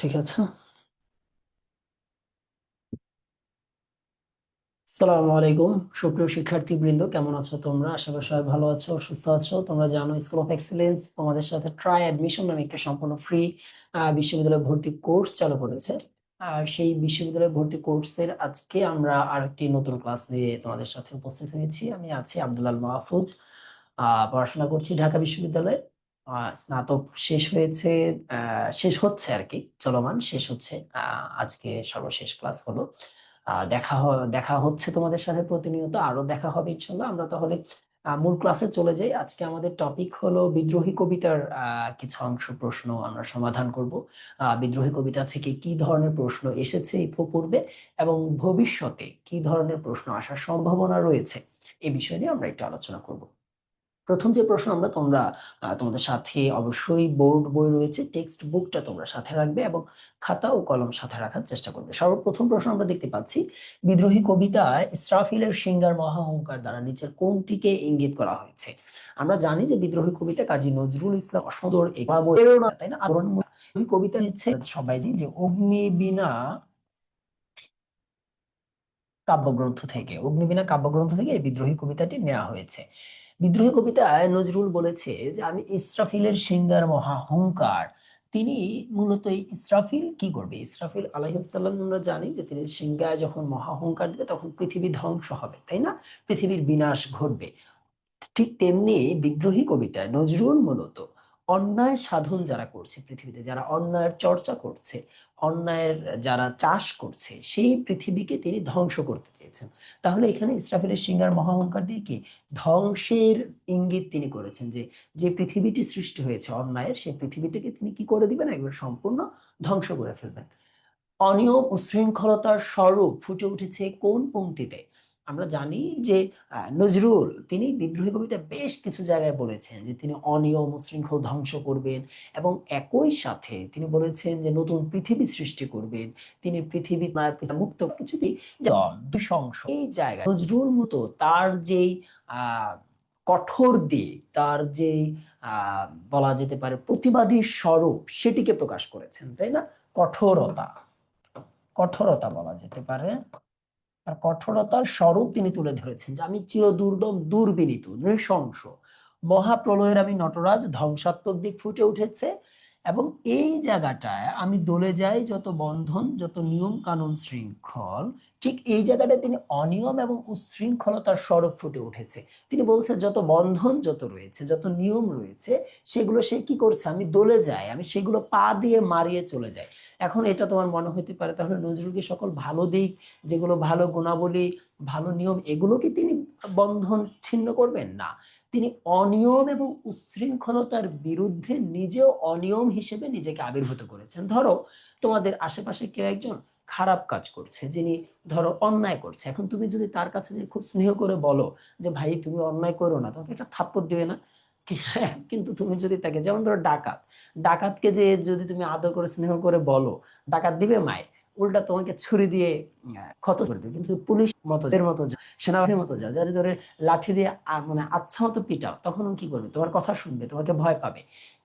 ঠিক আছে? আসসালামু আলাইকুম। সুপ্রিয় শিক্ষার্থী বৃন্দ কেমন আছো তোমরা? আশা করি সবাই ভালো আছো, সুস্থ আছো। তোমরা জানো স্কুল অফ এক্সেলেন্স তোমাদের সাথে ট্রাই অ্যাডমিশন নামে একটা সম্পূর্ণ ফ্রি বিশ্ববিদ্যালয় ভর্তি কোর্স চালু করেছে। আর সেই বিশ্ববিদ্যালয় ভর্তি কোর্সের আজকে আমরা আরেকটি নতুন ক্লাস নিয়ে তোমাদের সাথে উপস্থিত হয়েছি। আমি আছি আব্দুল্লাল মাহফুজ, আহ, পড়াশোনা করছি ঢাকা বিশ্ববিদ্যালয়ে। স্নাতক শেষ হয়েছে শেষ হচ্ছে আর কি চলমান, শেষ হচ্ছে আজকে সর্বশেষ ক্লাস হলো। দেখা দেখা হচ্ছে তোমাদের সাথে প্রতিনিয়ত আরও দেখা হবে ইনশাল্লাহ। আমরা তাহলে মূল ক্লাসে চলে যাই। আজকে আমাদের টপিক হলো বিদ্রোহী কবিতার কিছু অংশ প্রশ্ন আমরা সমাধান করব। বিদ্রোহী কবিতা থেকে কি ধরনের প্রশ্ন এসেছে ইতিপূর্বে এবং ভবিষ্যতে কি ধরনের প্রশ্ন আসার সম্ভাবনা রয়েছে, এ বিষয় নিয়ে আমরা একটু আলোচনা করব। প্রথম যে প্রশ্ন আমরা তোমরা তোমাদের সাথে অবশ্যই বোর্ড বই রয়েছে টেক্সট বুকটা তোমরা সাথে রাখবে এবং খাতা ও কলম সাথে রাখার চেষ্টা করবে। সর্বপ্রথম প্রশ্ন আমরা দেখতে পাচ্ছি, বিদ্রোহী কবিতায় ইসরাফিলের সিঙ্গার মহাহংকার দ্বারা নিচের কোনটিকে ইঙ্গিত করা হয়েছে। আমরা জানি যে বিদ্রোহী কবিতা কাজী নজরুল ইসলাম অসদর তাই না? কবিতা হচ্ছে সবাই যে অগ্নি বিনা কাব্যগ্রন্থ থেকে, অগ্নিবীণা কাব্যগ্রন্থ থেকে এই বিদ্রোহী কবিতাটি নেওয়া হয়েছে। বিদ্রোহী কবিতায় নজরুল বলেছে যে, আমি ইসরাফিলের সিঙ্গার মহাহংকার তিনি মূলত এই ইসরাফিল কি করবে? ইসরাফিল আলাইহিসসালাম আমরা জানি যে, তিনি সিংহায় যখন মহাহংকার দিবে, তখন পৃথিবী ধ্বংস হবে, তাই না? পৃথিবীর বিনাশ ঘটবে। ঠিক তেমনি বিদ্রোহী কবিতায় নজরুল মূলত অন্যায় সাধন যারা করছে পৃথিবীতে, যারা অন্যায়ের চর্চা করছে, অন্যায়ের যারা চাষ করছে, সেই পৃথিবীকে তিনি ধ্বংস করতে চেয়েছেন। তাহলে এখানে ইসরাফিলের সিঙ্গার মহাহংকার দিয়ে কি? ধ্বংসের ইঙ্গিত তিনি করেছেন যে যে পৃথিবীটি সৃষ্টি হয়েছে অন্যায়ের সেই পৃথিবীটাকে তিনি কি করে দিবেন? একবার সম্পূর্ণ ধ্বংস করে ফেলবেন। অনিয়ম উশৃঙ্খলতার স্বরূপ ফুটে উঠেছে কোন পংক্তিতে আমরা জানি যে নজরুল তিনি বিদ্রোহী কবিতা বেশ কিছু জায়গায় বলেছেন যে তিনি অনিয়ম উশৃঙ্খল ধ্বংস করবেন এবং একই সাথে তিনি বলেছেন যে নতুন পৃথিবী সৃষ্টি করবেন। তিনি পৃথিবী মুক্ত কিছুটি সংস এই জায়গায় নজরুল মতো তার যেই আহ কঠোর দিক তার যেই আহ বলা যেতে পারে প্রতিবাদী স্বরূপ সেটিকে প্রকাশ করেছেন তাই না? কঠোরতা। কঠোরতা বলা যেতে পারে। আর কঠোরতার স্বরূপ তিনি তুলে ধরেছেন যে আমি চির দুর্দম দুর্বিনীত, নৃশংস। মহাপ্রলয়ের আমি নটরাজ, ধ্বংসাত্মক দিক ফুটে উঠেছে। এবং এই জায়গাটায় আমি দলে যাই যত বন্ধন, যত নিয়ম কানুন শৃঙ্খল, ঠিক এই জায়গাটায় তিনি অনিয়ম এবং উশৃঙ্খলতার স্বরূপ ফুটে উঠেছে। তিনি বলছে, যত বন্ধন যত রয়েছে, যত নিয়ম রয়েছে, সেগুলো সে কি করছে? আমি দলে যাই, আমি সেগুলো পা দিয়ে মারিয়ে চলে যাই। এখন এটা তোমার মনে হতে পারে, তাহলে নজরুলকে সকল ভালো দিক, যেগুলো ভালো গুণাবলী, ভালো নিয়ম, এগুলো কি তিনি বন্ধন ছিন্ন করবেন? না। তিনি অনিয়ম এবং উশৃঙ্খলতার বিরুদ্ধে নিজেও অনিয়ম হিসেবে নিজেকে আবির্ভূত করেছেন। ধরো, তোমাদের আশেপাশে কেউ একজন খারাপ কাজ করছে, যিনি ধরো অন্যায় করছে। এখন তুমি যদি তার কাছে যে খুব স্নেহ করে বলো যে, ভাই, তুমি অন্যায় করো না। তোমাকে একটা থাপ্পড় দিবে না? কিন্তু তুমি যদি তাকে, যেমন ধরো ডাকাত, ডাকাতকে যে যদি তুমি আদর করে, স্নেহ করে বলো, ডাকাত দিবে মায়ের। উল্টা তোমাকে ছুরি দিয়ে ক্ষত করে দেবে কিন্তু পুলিশ মতো এর মতো সেনাবাহিনীর মতো যা যদি ধরে লাঠি দিয়ে মানে আচ্ছা মতো পিটাও, তখন কি করবে? তোমার কথা শুনবে, তোমাকে ভয় পাবে।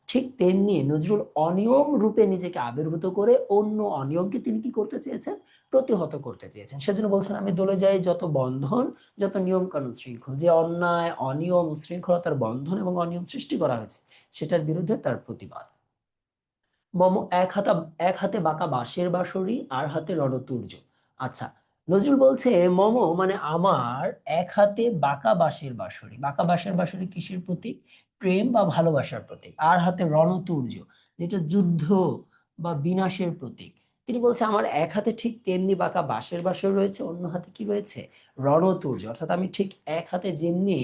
ঠিক তেমনি নজরুল অনিয়ম রূপে নিজেকে আবির্ভূত করে অন্য অনিয়মকে তিনি কি করতে চেয়েছেন? প্রতিহত করতে চেয়েছেন। সেজন্য বলছেন, আমি দলে যাই যত বন্ধন, যত নিয়ম কানুন শৃঙ্খল। যে অন্যায়, অনিয়ম শৃঙ্খলতার বন্ধন এবং অনিয়ম সৃষ্টি করা হয়েছে, সেটার বিরুদ্ধে তার প্রতিবাদ। মম এক হাতা, এক হাতে বাঁকা বাঁশের বাঁশরি, আর হাতে রণতুর্য। আচ্ছা নজরুল বলছে, মম মানে আমার এক হাতে বাঁকা বাঁশের বাঁশরি। বাঁকা বাঁশের বাঁশরি কিসের প্রতীক? প্রেম বা ভালোবাসার প্রতীক। আর হাতে রণতুর্য, যেটা যুদ্ধ বা বিনাশের প্রতীক। তিনি বলছে, আমার এক হাতে ঠিক তেমনি বাঁকা বাঁশের বাঁশরি রয়েছে, অন্য হাতে কি রয়েছে? রণতুর্য। অর্থাৎ আমি ঠিক এক হাতে যেমনি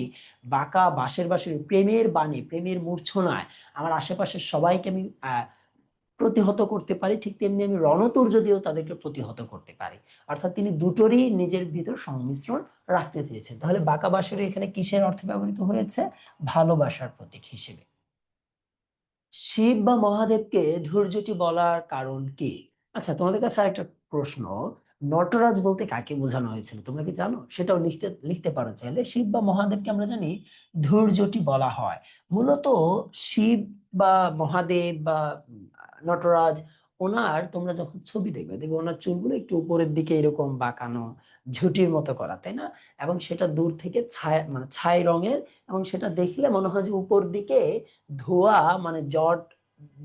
বাঁকা বাঁশের বাঁশরি, প্রেমের বাণী, প্রেমের মূর্ছনায় আমার আশেপাশের সবাইকে আমি প্রতিহত করতে পারি, ঠিক তেমনি আমি রণতুর্য দিয়েও তাদেরকে প্রতিহত করতে পারি। অর্থাৎ তিনি দুটোরই নিজের ভিতর সংমিশ্রণ রাখতে চেয়েছেন। তাহলে বাঁকা বাঁশের এখানে কিসের অর্থে ব্যবহৃত হয়েছে? ভালোবাসার প্রতীক হিসেবে। শিব বা মহাদেবকে ধৈর্যটি বলার কারণ কি? আচ্ছা তোমাদের কাছে আরেকটা প্রশ্ন। নটরাজ বলতে কাকে বোঝানো হয়েছিল? তোমরা কি জানো? সেটাও লিখতে লিখতে পারো চাইলে। শিব বা মহাদেবকে আমরা জানি ধৈর্যটি বলা হয়। মূলত শিব বা মহাদেব বা নটরাজ, ওনার তোমরা যখন ছবি দেখবে দেখবে ওনার চুলগুলো একটু উপরের দিকে এরকম বাঁকানো, ঝুঁটির মতো করা, তাই না? এবং সেটা দূর থেকে ছায়া মানে ছাই রঙের এবং সেটা দেখলে মনে হয় যে উপর দিকে ধোয়া মানে জট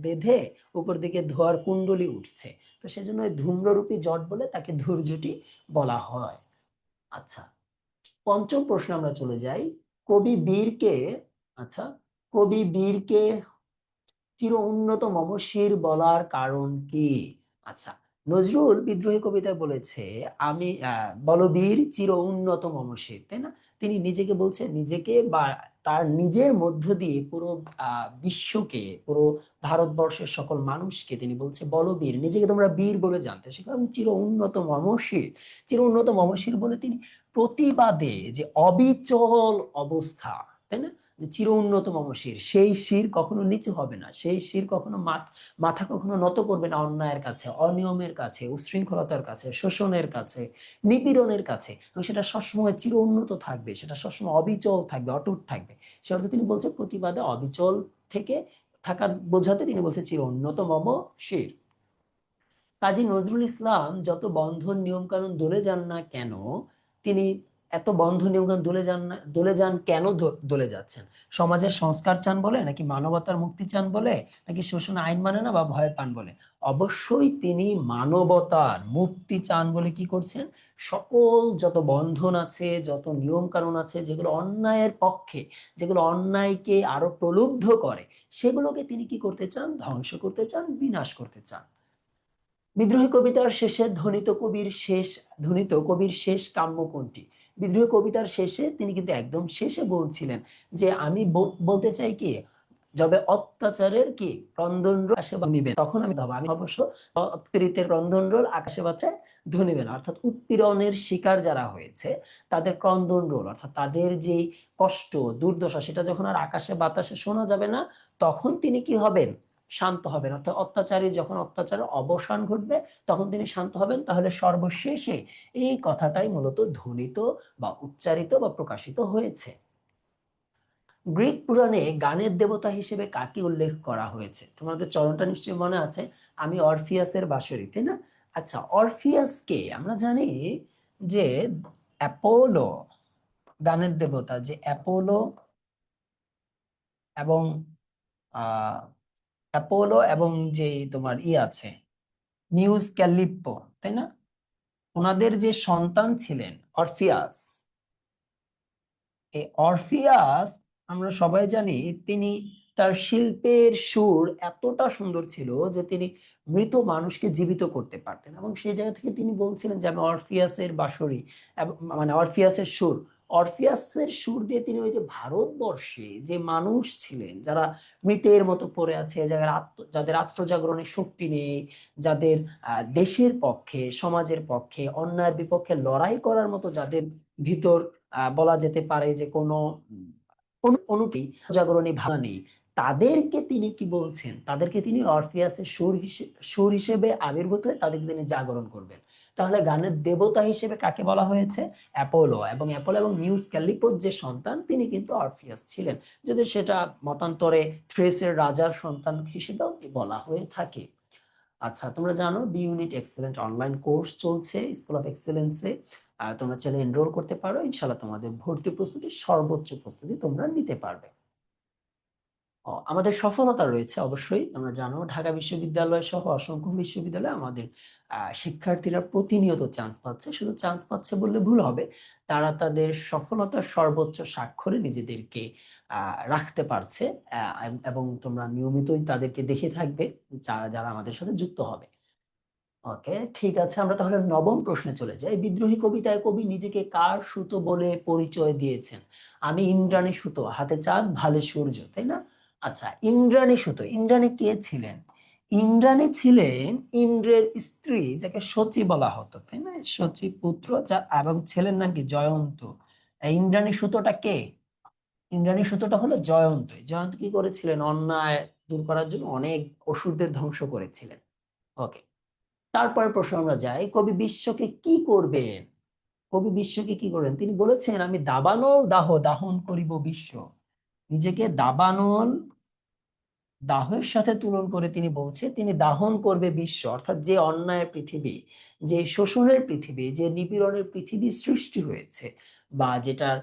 বেঁধে উপর দিকে ধোয়ার কুণ্ডলি উঠছে। তো সেজন্য ওই ধূম্ররূপী জট বলে তাকে ধূর্যটি বলা হয়। আচ্ছা পঞ্চম প্রশ্ন আমরা চলে যাই। কবি বীরকে আচ্ছা কবি বীরকে চির উন্নত মমশির বলার কারণ কি? আচ্ছা নজরুল বিদ্রোহী কবিতায় বলেছে, আমি বলবীর চির উন্নত মমশির তাই না? তিনি নিজেকে বলছে নিজেকে বা তার নিজের মধ্য দিয়ে পুরো বিশ্বকে, পুরো ভারতবর্ষের সকল মানুষকে তিনি বলছে, বলবীর, নিজেকে তোমরা বীর বলে জানতে এবং চির উন্নত মমশির চির উন্নত মমশির বলে তিনি প্রতিবাদে যে অবিচল অবস্থা তাই না? যে চির উন্নত মমশির সেই শির কখনো নিচু হবে না। সেই শির কখনো মাথ- কখনো নত করবে না অন্যায়ের কাছে, অনিয়মের কাছে, উশৃঙ্খলতার কাছে, শোষণের কাছে, নিপীড়নের কাছে। এবং সেটা সবসময় চির উন্নত থাকবে। সেটা সবসময় অবিচল থাকবে, অটুট থাকবে। সে অর্থে তিনি বলছে, প্রতিবাদে অবিচল থেকে থাকার বোঝাতে তিনি বলছে চির উন্নত মম শির কাজী নজরুল ইসলাম যত বন্ধন নিয়ম কানুন দলে যান না কেন, তিনি এত বন্ধন নিয়ম কানুন দলে যান না, দলে যান কেন দলে যাচ্ছেন? সমাজের সংস্কার চান বলে, নাকি মানবতার মুক্তি চান বলে, নাকি শোষণ আইন মানে না বা ভয় পান বলে? অবশ্যই তিনি মানবতার মুক্তি চান বলে কি করছেন? সকল যত বন্ধন আছে, যত নিয়ম কানুন আছে, যেগুলো অন্যায়ের পক্ষে, যেগুলো অন্যায়কে আরও প্রলুব্ধ করে, সেগুলোকে তিনি কি করতে চান? ধ্বংস করতে চান, বিনাশ করতে চান। বিদ্রোহী কবিতার শেষে ধ্বনিত কবির শেষ, ধ্বনিত কবির শেষ কাম্য কোনটি? বিদ্রোহী কবিতার শেষে তিনি কিন্তু একদম শেষে বলছিলেন যে আমি বল- বলতে চাই কি? যবে অত্যাচারের কি রন্ধন রোল আকাশে ধনিবে তখন আমি ভাবো আমি অবশ্য অপ্রীতের রন্ধন রোল আকাশে বাচ্চায় ধনিবে না অর্থাৎ উৎপীড়নের শিকার যারা হয়েছে, তাদের ক্রন্দন রোল, অর্থাৎ তাদের যে কষ্ট, দুর্দশা, সেটা যখন আর আকাশে বাতাসে শোনা যাবে না, তখন তিনি কি হবেন? শান্ত হবেন। অর্থাৎ অত্যাচারী যখন অত্যাচারের অবসান ঘটবে, তখন তিনি শান্ত হবেন। তাহলে সর্বশেষে এই কথাটাই মূলত ধ্বনিত বা উচ্চারিত বা প্রকাশিত হয়েছে। গ্রিক পুরাণে গানের দেবতা হিসেবে কাকে উল্লেখ করা হয়েছে? তোমাদের চরণটা নিশ্চয়ই মনে আছে। আমি অরফিয়াসের বাঁশরি তাই না? আচ্ছা অরফিয়াসকে আমরা জানি যে অ্যাপোলো গানের দেবতা, যে অ্যাপোলো এবং, আহ অ্যাপোলো এবং যে তোমার ই আছে, মিউজ ক্যালিপ্পো, তাই না? ওনাদের যে সন্তান ছিলেন, অরফিয়াস, এই অরফিয়াস আমরা সবাই জানি, তিনি তার শিল্পের সুর এতটা সুন্দর ছিল যে তিনি মৃত মানুষকে জীবিত করতে পারতেন এবং সেই জায়গা থেকে তিনি বলছিলেন যে আমি অরফিয়াসের বাঁশরি মানে অরফিয়াসের সুর অরফিয়াসের সুর দিয়ে তিনি ওই যে ভারতবর্ষে যে মানুষ ছিলেন যারা মৃতের মতো পড়ে আছে যাদের আত্ম যাদের আত্মজাগরণের শক্তি নেই যাদের দেশের পক্ষে সমাজের পক্ষে অন্যায়ের বিপক্ষে লড়াই করার মতো যাদের ভিতর বলা যেতে পারে যে কোনো উম, অনু- অনুটি জাগরণী ভাবনা নেই তাদেরকে তিনি কি বলছেন? তাদেরকে তিনি অরফিয়াসের সুর হিসেবে সুর হিসেবে আবির্ভূত হয়ে তাদেরকে তিনি জাগরণ করবেন। তাহলে গানের দেবতা হিসেবে কাকে বলা হয়েছে? অ্যাপোলো। এবং অ্যাপোলো এবং মিউস ক্যালিপোর যে সন্তান, তিনি কিন্তু অরফিয়াস ছিলেন। যদি সেটা মতান্তরে থ্রেসের রাজার সন্তান হিসেবেও বলা হয়ে থাকে? আচ্ছা তোমরা জানো B unit excellent online course চলছে স্কুল অফ এক্সেলেন্সে তোমরা চাইলে এনরোল করতে পারো। ইনশাল্লাহ তোমাদের ভর্তি প্রস্তুতি, সর্বোচ্চ প্রস্তুতি তোমরা নিতে পারবে। আমাদের সফলতা রয়েছে অবশ্যই। আমরা জানো ঢাকা বিশ্ববিদ্যালয় সহ অসংখ্য বিশ্ববিদ্যালয়ে আমাদের শিক্ষার্থীরা প্রতিনিয়ত চান্স পাচ্ছে। শুধু চান্স পাচ্ছে বললে ভুল হবে। তারা তাদের সফলতার সর্বোচ্চ স্বাক্ষরে নিজেদেরকে রাখতে পারছে এবং তোমরা নিয়মিতই তাদেরকে দেখে থাকবে যারা যারা আমাদের সাথে যুক্ত হবে। ওকে, ঠিক আছে। আমরা তাহলে নবম প্রশ্নে চলে যাই। বিদ্রোহী কবিতায় কবি নিজেকে কার সুতো বলে পরিচয় দিয়েছেন? আমি ইন্দ্রাণী সুতো, হাতে চাঁদ, ভালে সূর্য, তাই না? আচ্ছা ইন্দ্রাণী সুতো ইন্দ্রাণী কে ছিলেন? ইন্দ্রাণী ছিলেন ইন্দ্রের স্ত্রী, যাকে সচি বলা হতো, তাই না? সচি পুত্র যা এবং ছেলের নাম কি? জয়ন্ত। ইন্দ্রাণী সুতোটা কে? ইন্দ্রাণী সুতোটা হলো জয়ন্ত। জয়ন্ত কি করেছিলেন? অন্যায় দূর করার জন্য অনেক অসুরদের ধ্বংস করেছিলেন। ওকে তারপরে প্রশ্ন আমরা যাই। কবি বিশ্বকে কি করবেন? কবি বিশ্বকে কি করবেন? তিনি বলেছেন, আমি দাবানল দাহ দাহন করিব বিশ্ব। নিজেকে দাবানল দাহের সাথে তুলন করে তিনি বলছে, তিনি দাহন করবে বিশ্ব, অর্থাৎ যে অন্যায় পৃথিবী, যে শোষণের পৃথিবী, যে নিপীড়নের পৃথিবী সৃষ্টি হয়েছে বা যেটার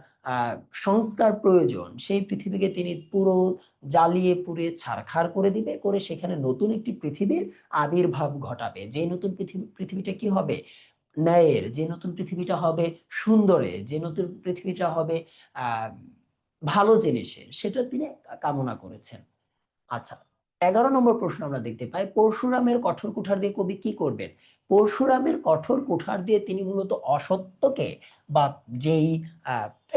সংস্কার প্রয়োজন, সেই পৃথিবীকে তিনি পুরো জ্বালিয়ে পুড়িয়ে ছারখার করে দিবে, করে সেখানে নতুন একটি পৃথিবীর আবির্ভাব ঘটাবে। যে নতুন পৃথিবী, পৃথিবীটা কি হবে? ন্যায়ের, যে নতুন পৃথিবীটা হবে সুন্দরে, যে নতুন পৃথিবীটা হবে আহ ভালো জিনিসের, সেটা তিনি কামনা করেছেন। আচ্ছা। এগারো নম্বর প্রশ্ন আমরা দেখতে পাই, পরশুরামের কঠোর কুঠার দিয়ে কবি কি করবেন? পরশুরামের কঠোর কুঠার দিয়ে তিনি মূলত অসত্যকে বা যেই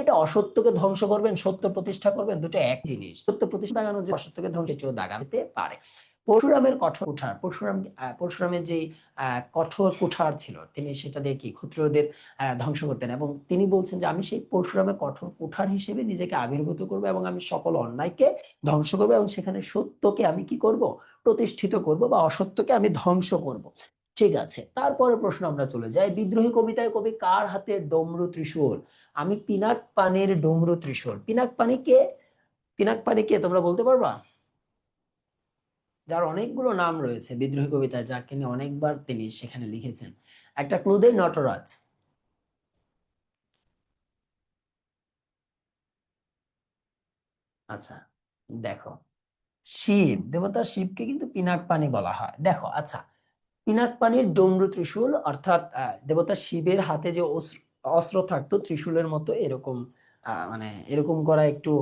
এটা অসত্যকে ধ্বংস করবেন, সত্য প্রতিষ্ঠা করবেন, দুটো এক জিনিস। সত্য প্রতিষ্ঠা দাগানো যে অসত্যকে ধ্বংস দাগাতে পারে। পরশুরামের কঠোর কুঠার, পরশুরাম পরশুরামের যে কঠোর কুঠার ছিল, তিনি সেটা দিয়ে কি ক্ষুদ্রদের ধ্বংস করতেন এবং তিনি বলছেন যে আমি সেই পরশুরামের কঠোর কুঠার হিসেবে নিজেকে আবির্ভূত করব এবং আমি সকল অন্যায়কে ধ্বংস করব এবং সেখানে সত্যকে আমি কি করব? প্রতিষ্ঠিত করব বা অসত্যকে আমি ধ্বংস করব। ঠিক আছে, তারপরে প্রশ্ন আমরা চলে যাই, বিদ্রোহী কবিতায় কবি কার হাতে ডমরু ত্রিশূল? আমি পিনাক পানির ডমরু ত্রিশূল, পিনাক পানি কে? পিনাক পানি কে, তোমরা বলতে পারবা? যার অনেকগুলো নাম রয়েছে বিদ্রোহী কবিতায়, যাকে নিয়ে অনেকবার তিনি সেখানে লিখেছেন। একটা ক্লু দেই নটরাজ। আচ্ছা দেখো। শিব, দেবতা শিবকে কিন্তু পিনাক পানি বলা হয়। দেখো আচ্ছা পিনাক পানির ডমরু ত্রিশূল, অর্থাৎ দেবতা শিবের হাতে যে অস্ত্র থাকতো, ত্রিশূলের মতো এরকম মানে এরকম করা একটু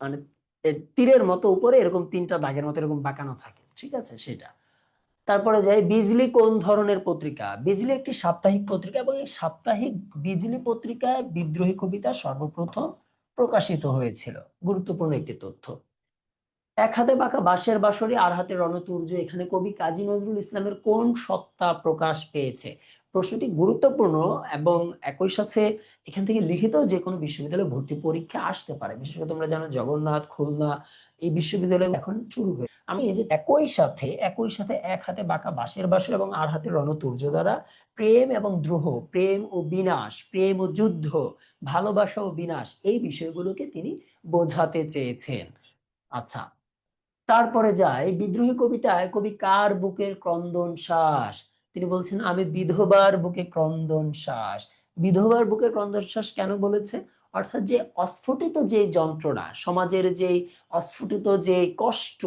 মানে তীরের মতো উপরে এরকম তিনটা দাগের মতো এরকম বাঁকানো থাকে, ঠিক আছে সেটা। তারপরে যাই বিজলি কোন ধরনের পত্রিকা? বিজলি একটি সাপ্তাহিক পত্রিকা এবং এই সাপ্তাহিক বিজলি পত্রিকায় বিদ্রোহী কবিতা সর্বপ্রথম প্রকাশিত হয়েছিল। গুরুত্বপূর্ণ একটি তথ্য। এক হাতে বাঁকা বাঁশের বাঁশরি, আর হাতে রণতুর্য। এখানে কবি কাজী নজরুল ইসলামের কোন সত্তা প্রকাশ পেয়েছে? প্রশ্নটি গুরুত্বপূর্ণ এবং একই সাথে এখান থেকে লিখিত যে কোনো বিশ্ববিদ্যালয়ে ভর্তি পরীক্ষা আসতে পারে। বিশেষ করে তোমরা জানো জগন্নাথ, খুলনা এই বিশ্ববিদ্যালয় এখন শুরু হয়ে আমি এই যে একই সাথে একই সাথে এক হাতে বাঁকা বাঁশের বাঁশর এবং আর হাতে রণতুর্য দ্বারা প্রেম এবং দ্রোহ, প্রেম ও বিনাশ, প্রেম ও যুদ্ধ, ভালোবাসা ও বিনাশ এই বিষয়গুলোকে তিনি বোঝাতে চেয়েছেন। আচ্ছা তারপরে যায় বিদ্রোহী কবিতায় কবি কার বুকের ক্রন্দন শ্বাস তিনি বলছেন, আমি বিধবার বুকে ক্রন্দন শ্বাস। বিধবার বুকে ক্রন্দন শ্বাস কেন বলেছে? অর্থাৎ যে অস্ফুটিত যে যন্ত্রণা, সমাজের যে অস্ফুটিত যে কষ্ট,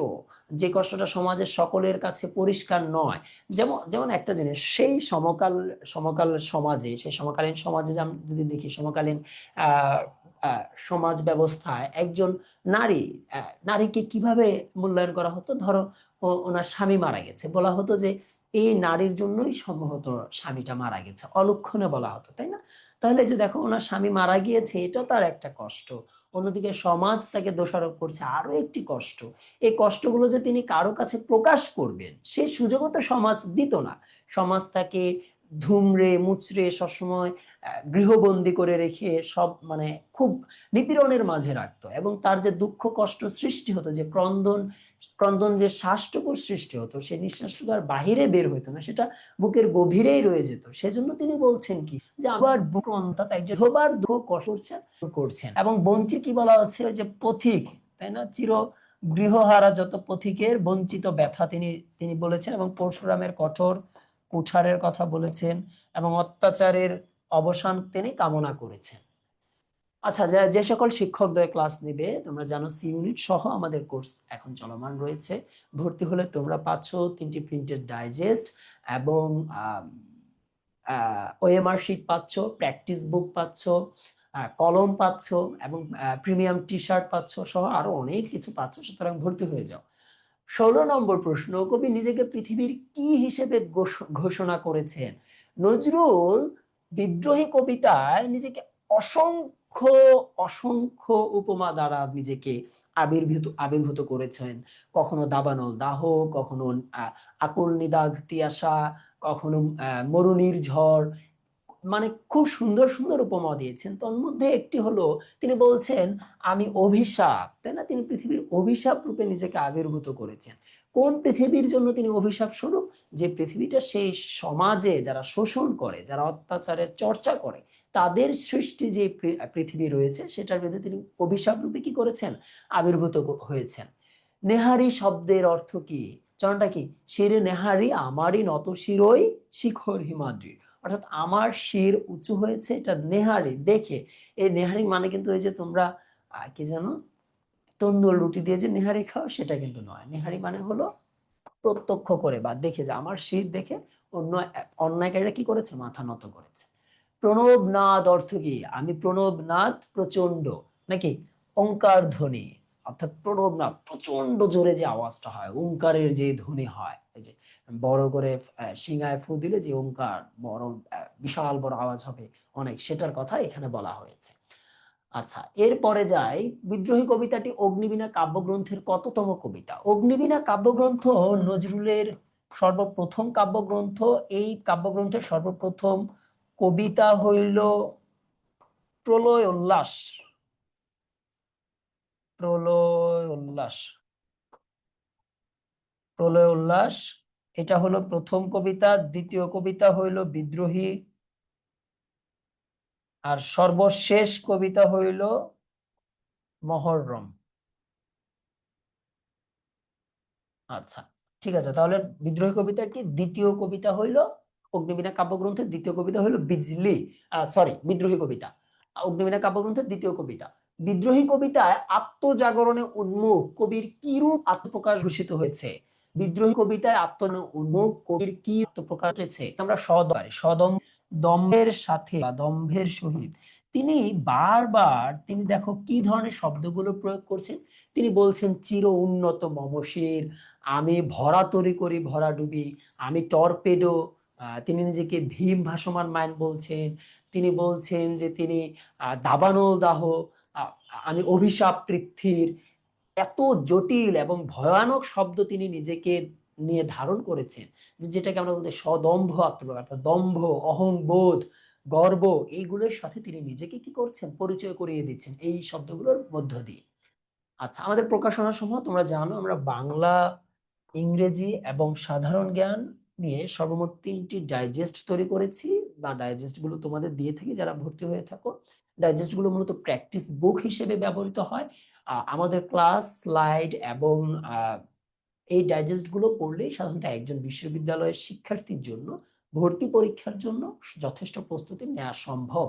যে কষ্টটা সমাজের সকলের কাছে পরিষ্কার নয়। যেমন যেমন একটা জিনিস, সেই সমকাল সমকাল সমাজে, সেই সমকালীন সমাজে যদি দেখি, সমকালীন সমাজ ব্যবস্থায় একজন নারী নারীকে কীভাবে মূল্যায়ন করা হতো? ধরো ওনার স্বামী মারা গেছে। বলা হতো যে এই নারীর জন্যই সম্ভবত স্বামীটা মারা গেছে। অলক্ষণে বলা হতো, তাই না? তাহলে যে দেখো, ওনার স্বামী মারা গিয়েছে, এটা তার একটা কষ্ট। অন্যদিকে সমাজ তাকে দোষারোপ করছে আরও একটি কষ্ট। এই কষ্টগুলো যে তিনি কারও কাছে প্রকাশ করবেন সেই সুযোগও তো সমাজ দিত না। সমাজ তাকে ধুমড়ে, মুচড়ে সবসময় গৃহবন্দী করে রেখে সব মানে খুব নিপীড়নের মাঝে রাখতো। এবং তার যে দুঃখ কষ্ট সৃষ্টি হতো, যে ক্রন্দন ক্রন্দন যে শ্বাসটুকু সৃষ্টি হতো, সেই নিঃশ্বাসটুকু আর বাহিরে বের হইতো না, সেটা বুকের গভীরেই রয়ে যেত। সেজন্য তিনি বলছেন কি, যে আবার বুক অন্তত একজন সবার দুঃখ করছেন করছেন। এবং বঞ্চিত কি বলা হচ্ছে, যে পথিক, তাই না? চির গৃহহারা যত পথিকের বঞ্চিত ব্যথা তিনি তিনি বলেছেন এবং পরশুরামের কঠোর কুঠারের কথা বলেছেন এবং অত্যাচারের অবসান তিনি কামনা করেছেন। আচ্ছা যে সকল শিক্ষকদ্বয় ক্লাস নিবে, তোমরা জানো সি ইউনিট সহ আমাদের কোর্স এখন চলমান রয়েছে। ভর্তি হলে তোমরা পাচ্ছ তিনটি প্রিন্টেড ডাইজেস্ট এবং ওএমআর শিট পাচ্ছ প্র্যাকটিস বুক পাচ্ছ কলম পাচ্ছ এবং প্রিমিয়াম টি শার্ট পাচ্ছ সহ আরও অনেক কিছু পাচ্ছ, সুতরাং ভর্তি হয়ে যাও। ষোলো নম্বর প্রশ্ন, কবি নিজেকে পৃথিবীর কি হিসেবে ঘোষণা করেছেন? নজরুল বিদ্রোহী কবিতায় নিজেকে অসংখ্য অসংখ্য অসংখ্য উপমা দ্বারা নিজেকে আবির্ভূত আবির্ভূত করেছেন। কখনো দাবানল দাহ, কখনো আকুল নিদাঘ তিয়াসা, কখনো মরুনির ঝড়। মানে খুব সুন্দর সুন্দর উপমা দিয়েছেন। তন্মধ্যে একটি হলো, তিনি বলছেন, আমি অভিশাপ। তাই না? তিনি পৃথিবীর অভিশাপ রূপে নিজেকে আবির্ভূত করেছেন। কোন পৃথিবীর জন্য তিনি অভিশাপ স্বরূপ? যে পৃথিবীটা সেই সমাজে যারা শোষণ করে, যারা অত্যাচারের চর্চা করে তাদের সৃষ্টি যে পৃথিবী রয়েছে, সেটার বিরুদ্ধে তিনি অভিশাপ রূপে কি করেছেন? আবির্ভূত হয়েছেন। নেহারি শব্দের অর্থ কি? চরণটা কি? শিরে নেহারি, আমারই নত শিরই শিখর হিমাদ্রি। অর্থাৎ আমার শির উঁচু হয়েছে, এটা নেহারি, দেখে। এই নেহারি মানে কিন্তু ওই যে তোমরা কি জানো? তন্দুর রুটি দিয়ে যে নেহারি খাও, সেটা কিন্তু নয়। নেহারি মানে হলো প্রত্যক্ষ করে বা দেখে যে, আমার শির দেখে অন্য, অন্যায়কারীরা কি করেছে? মাথা নত করেছে। প্রণব নাদ অর্থ কি? আমি প্রণব নাদ প্রচণ্ড নাকি ওঙ্কার ধ্বনি, অর্থাৎ প্রণব নাদ প্রচণ্ড জোরে যে আওয়াজটা হয়, ওঙ্কারের যে ধ্বনি হয় যে বড় করে সিঙায় ফু দিলে যে ওঙ্কার, বড় বিশাল বড় আওয়াজ হবে, অনেক, সেটার কথা এখানে বলা হয়েছে। আচ্ছা এরপরে যাই, বিদ্রোহী কবিতাটি অগ্নিবীণা কাব্যগ্রন্থের কততম কবিতা? অগ্নিবীণা কাব্যগ্রন্থ নজরুলের সর্বপ্রথম কাব্যগ্রন্থ, এই কাব্যগ্রন্থের সর্বপ্রথম কবিতা হইল প্রলয় উল্লাস প্রলয় উল্লাস প্রলয় উল্লাস এটা হলো প্রথম কবিতা, দ্বিতীয় কবিতা হইল বিদ্রোহী। আর সর্বশেষ কবিতা হইল মহরম। আচ্ছা ঠিক আছে, তাহলে বিদ্রোহী কবিতার কি দ্বিতীয় কবিতা হইল অগ্নিবীণা কাব্যগ্রন্থের দ্বিতীয় কবিতা হইল বিজলি সরি বিদ্রোহী কবিতা। অগ্নিবীণা কাব্যগ্রন্থের দ্বিতীয় কবিতা। বিদ্রোহী কবিতায় আত্মজাগরণে উন্মুখ কবির কি রূপ আত্মপ্রকাশ ঘোষিত হয়েছে? বিদ্রোহী কবিতায় আত্ম উন্মুখ কবির কি আত্মপ্রকাশ হয়েছে আমরা সদয় সদম দম্ভের সাথে বা দম্ভের সহিত। তিনি বারবার, তিনি দেখো কি ধরনের শব্দগুলো প্রয়োগ করছেন? তিনি বলছেন, চির উন্নত মমশির, আমি ভরা তরি করি, ভরা ডুবি, আমি টর্পেডো তিনি নিজেকে ভীম ভাসমান মাইন বলছেন। তিনি বলছেন যে তিনি দাবানল দাহ আমি অভিশাপ পৃথ্বীর এত জটিল এবং ভয়ানক শব্দ তিনি নিজেকে নিয়ে ধারণ করেছেন যেটাকে আমরা বলতে সদম্ভ আত্মপ্রকাশ অর্থাৎ দম্ভ, অহংবোধ, গর্ব, এইগুলোর সাথে তিনি নিজেকে কি করছেন? পরিচয় করিয়ে দিচ্ছেন এই শব্দগুলোর মধ্য দিয়ে। আচ্ছা আমাদের প্রকাশনা সমূহ তোমরা জানো আমরা বাংলা, ইংরেজি এবং সাধারণ জ্ঞান নিয়ে সর্বমোট তিনটি ডাইজেস্ট তৈরি করেছি বা ডাইজেস্টগুলো তোমাদের দিয়ে থাকি যারা ভর্তি হয়ে থাকো ডাইজেস্টগুলো মূলত প্র্যাকটিস বুক হিসেবে ব্যবহৃত হয়। আমাদের ক্লাস স্লাইড এবং এই ডাইজেস্টগুলো পড়লেই সাধারণত একজন বিশ্ববিদ্যালয়ের শিক্ষার্থীর জন্য, ভর্তি পরীক্ষার জন্য যথেষ্ট প্রস্তুতি নেওয়া সম্ভব।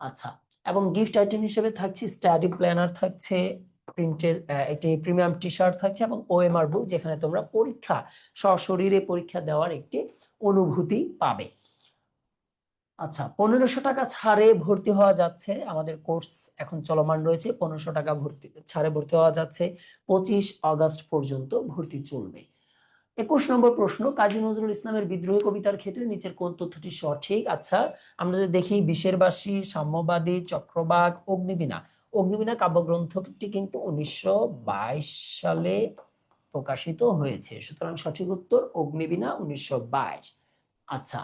আচ্ছা এবং গিফট আইটেম হিসেবে থাকছে স্টাডি প্ল্যানার থাকছে প্রিন্টের একটি প্রিমিয়াম টি শার্ট থাকছে এবং ওএমআর বুক যেখানে তোমরা পরীক্ষা, সশরীরে পরীক্ষা দেওয়ার একটি অনুভূতি পাবে। আচ্ছা পনেরোশো টাকা ছাড়ে ভর্তি হওয়া যাচ্ছে। আমাদের কোর্স এখন চলমান রয়েছে। পনেরোশো টাকা ভর্তি, ছাড়ে ভর্তি হওয়া যাচ্ছে। পঁচিশ আগস্ট পর্যন্ত ভর্তি চলবে। একুশ নম্বর প্রশ্ন, কাজী নজরুল ইসলামের বিদ্রোহী কবিতার ক্ষেত্রে নিচের কোন তথ্যটি সঠিক? আচ্ছা আমরা যদি দেখি বিশেরবাসী সাম্যবাদী, চক্রবাক, অগ্নিবীণা। অগ্নিবীণা কাব্যগ্রন্থটি কিন্তু উনিশশো বাইশ সালে প্রকাশিত হয়েছে। সুতরাং সঠিক উত্তর অগ্নিবীণা উনিশশো বাইশ। আচ্ছা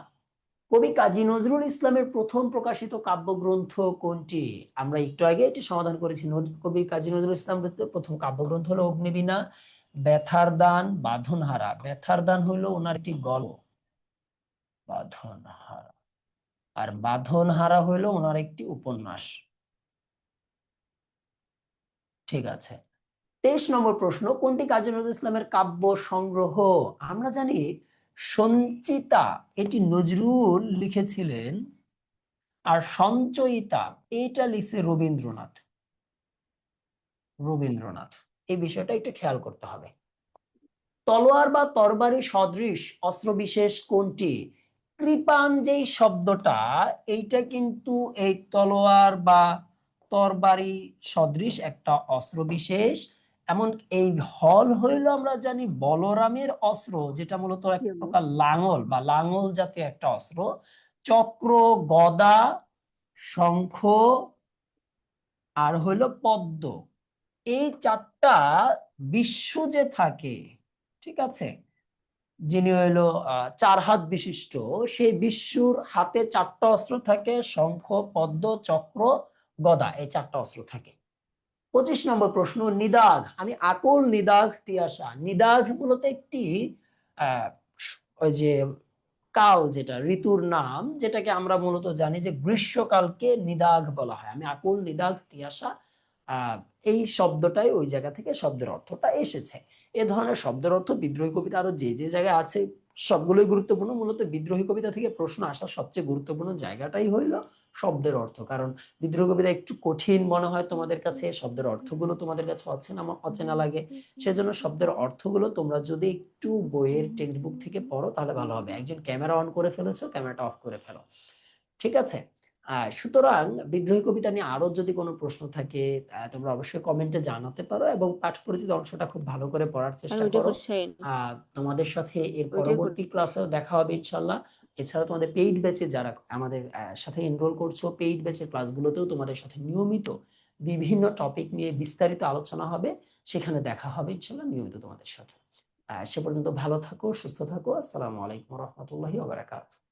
কবি কাজী নজরুল ইসলামের প্রথম প্রকাশিত কাব্যগ্রন্থ কোনটি? আমরা একটু আগে এটি সমাধান করেছি। কবি কাজী নজরুল ইসলাম প্রথম কাব্যগ্রন্থ হলো অগ্নিবীণা, ব্যথার দান, বাঁধনহারা। ব্যথার দান হলো ওনার একটি গল্প। বাঁধনহারা। আর বাঁধনহারা হলো ওনার একটি উপন্যাস। ঠিক আছে। তেইশ নম্বর প্রশ্ন, কোনটি কাজী নজরুল ইসলামের কাব্য সংগ্রহ? আমরা জানি সঞ্চিতা, এটি নজরুল লিখেছিলেন, আর সঞ্চয়িতা, এটা লিখছে রবীন্দ্রনাথ। রবীন্দ্রনাথ, এই বিষয়টা একটু খেয়াল করতে হবে। তলোয়ার বা তরবারি সদৃশ অস্ত্র বিশেষ কোনটি? কৃপান যেই শব্দটা, এইটা কিন্তু এই তলোয়ার বা তরবারি সদৃশ একটা অস্ত্র বিশেষ। এমন এই হল হইল আমরা জানি বলরামের অস্ত্র যেটা মূলত এক প্রকার লাঙল বা লাঙল জাতীয় একটা অস্ত্র। চক্র গদা শঙ্খ আর হইল পদ্ম। এই চারটা বিশ্ব যে থাকে ঠিক আছে? যিনি হইল আহ, চার হাত বিশিষ্ট সেই বিশ্বর হাতে চারটা অস্ত্র থাকে শঙ্খ পদ্ম চক্র গদা, এই চারটা অস্ত্র থাকে। পঁচিশ নম্বর প্রশ্ন, নিদাঘ। আমি আকুল নিদাঘ তিয়াসা নিদাঘ মূলত একটি ওই যে কাল যেটা, ঋতুর নাম, যেটাকে আমরা মূলত জানি যে গ্রীষ্মকালকে নিদাঘ বলা হয়। আমি আকুল নিদাঘ তিয়াসা এই শব্দটাই ওই জায়গা থেকে শব্দের অর্থটা এসেছে। এ ধরনের শব্দের অর্থ বিদ্রোহী কবিতা আরও যে যে জায়গায় আছে, সবগুলোই গুরুত্বপূর্ণ। মূলত বিদ্রোহী কবিতা থেকে প্রশ্ন আসার সবচেয়ে গুরুত্বপূর্ণ জায়গাটাই হইল শব্দের অর্থ। কারণ বিদ্রোহী কবিতা একটু কঠিন মনে হয় তোমাদের কাছে শব্দের অর্থগুলো তোমাদের কাছে অচেনা অচেনা লাগে। সেজন্য শব্দের অর্থগুলো তোমরা যদি একটু বইয়ের টেক্সট বুক থেকে পড়ো তাহলে ভালো হবে। একজন ক্যামেরা অন করে ফেলেছো ক্যামেরাটা অফ করে ফেলো। ঠিক আছে? সুতরাং বিদ্রোহী কবিতা নিয়ে আরও যদি কোনো প্রশ্ন থাকে তোমরা অবশ্যই কমেন্টে জানাতে পারো এবং পাঠ পরিচিত অংশটা খুব ভালো করে পড়ার চেষ্টা করো। তোমাদের সাথে এর পরবর্তী ক্লাসেও দেখা হবে ইনশাল্লাহ। এছাড়া তোমাদের পেইড ব্যাচে যারা আমাদের সাথে এনরোল করছ পেইড ব্যাচের ক্লাসগুলোতেও তোমাদের সাথে নিয়মিত বিভিন্ন টপিক নিয়ে বিস্তারিত আলোচনা হবে, সেখানে দেখা হবে ইনশাল্লাহ নিয়মিত তোমাদের সাথে। সে পর্যন্ত ভালো থাকো, সুস্থ থাকো, আসসালামু আলাইকুম রহমতুল্লাহি ওবারাকাতুহু